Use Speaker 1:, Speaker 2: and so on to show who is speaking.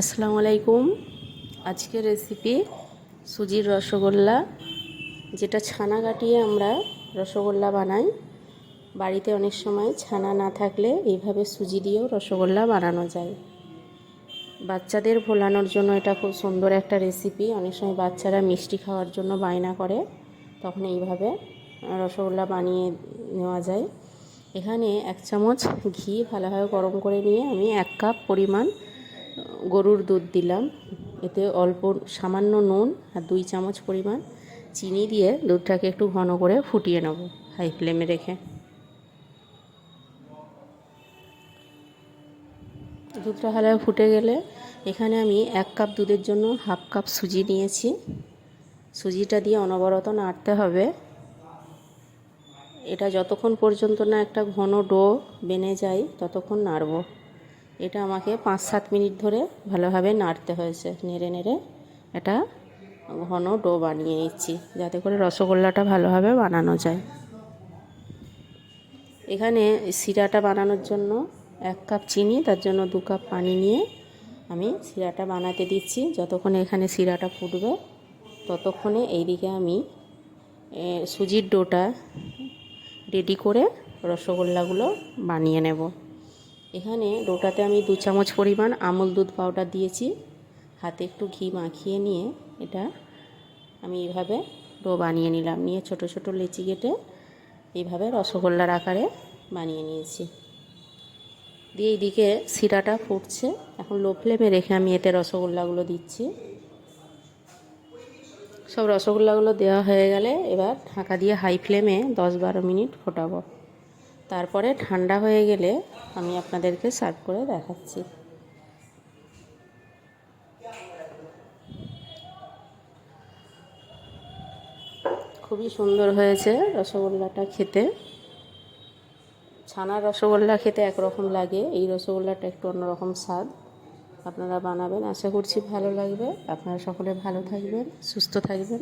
Speaker 1: আসসালামু আলাইকুম। আজকের রেসিপি সুজির রসগোল্লা, যেটা ছানা কাটিয়ে আমরা রসগোল্লা বানাই। বাড়িতে অনেক সময় ছানা না থাকলে এইভাবে সুজি দিয়েও রসগোল্লা বানানো যায়। বাচ্চাদের ভোলানোর জন্য এটা খুব সুন্দর একটা রেসিপি অনেক সময় বাচ্চারা মিষ্টি খাওয়ার জন্য বায়না করে, তখন এইভাবে রসগোল্লা বানিয়ে নেওয়া যায়। এখানে এক চামচ ঘি ভালোভাবে গরম করে নিয়ে আমি এক কাপ পরিমাণ গরুর দুধ দিলাম। এতে অল্প সামান্য নুন আর দুই চামচ পরিমাণ চিনি দিয়ে দুধটাকে একটু ঘন করে ফুটিয়ে নেব হাই ফ্লেমে রেখে। দুধটা ভালোভাবে ফুটে গেলে এখানে আমি এক কাপ দুধের জন্য হাফ কাপ সুজি নিয়েছি। সুজিটা দিয়ে অনবরত নাড়তে হবে। এটা যতক্ষণ পর্যন্ত না একটা ঘন ডো বেনে যায় ততক্ষণ নাড়ব। এটা আমাকে পাঁচ সাত মিনিট ধরে ভালোভাবে নাড়তে হয়েছে। নেড়ে নেড়ে এটা ঘন ডো বানিয়ে নিচ্ছি, যাতে করে রসগোল্লাটা ভালোভাবে বানানো যায়। এখানে শিরাটা বানানোর জন্য এক কাপ চিনি, তার জন্য দু কাপ পানি নিয়ে আমি শিরাটা বানাতে দিচ্ছি। যতক্ষণে এখানে শিরাটা ফুটবে, ততক্ষণে এইদিকে আমি সুজির ডোটা রেডি করে রসগোল্লাগুলো বানিয়ে নেব। এখানে ডোটাতে আমি দু চামচ পরিমাণ আমুল দুধ পাউডার দিয়েছি। হাতে একটু ঘি মাখিয়ে নিয়ে এটা আমি এইভাবে ডো বানিয়ে নিলাম। নিয়ে ছোট ছোট লেচি কেটে এইভাবে রসগোল্লার আকারে বানিয়ে নিয়েছি। দিয়ে এইদিকে শিরাটা ফুটছে। এখন লো ফ্লেমে রেখে আমি এতে রসগোল্লাগুলো দিচ্ছি। সব রসগোল্লাগুলো দেওয়া হয়ে গেলে এবার ঢাকা দিয়ে হাই ফ্লেমে দশ বারো মিনিট ফোটাবো। তারপরে ঠান্ডা হয়ে গেলে আমি আপনাদেরকে সার্ভ করে দেখাচ্ছি। খুবই সুন্দর হয়েছে রসগোল্লাটা খেতে। ছানার রসগোল্লা খেতে একরকম লাগে, এই রসগোল্লাটা একটু অন্যরকম স্বাদ। আপনারা বানাবেন, আশা করছি ভালো লাগবে। আপনারা সকলে ভালো থাকবেন, সুস্থ থাকবেন।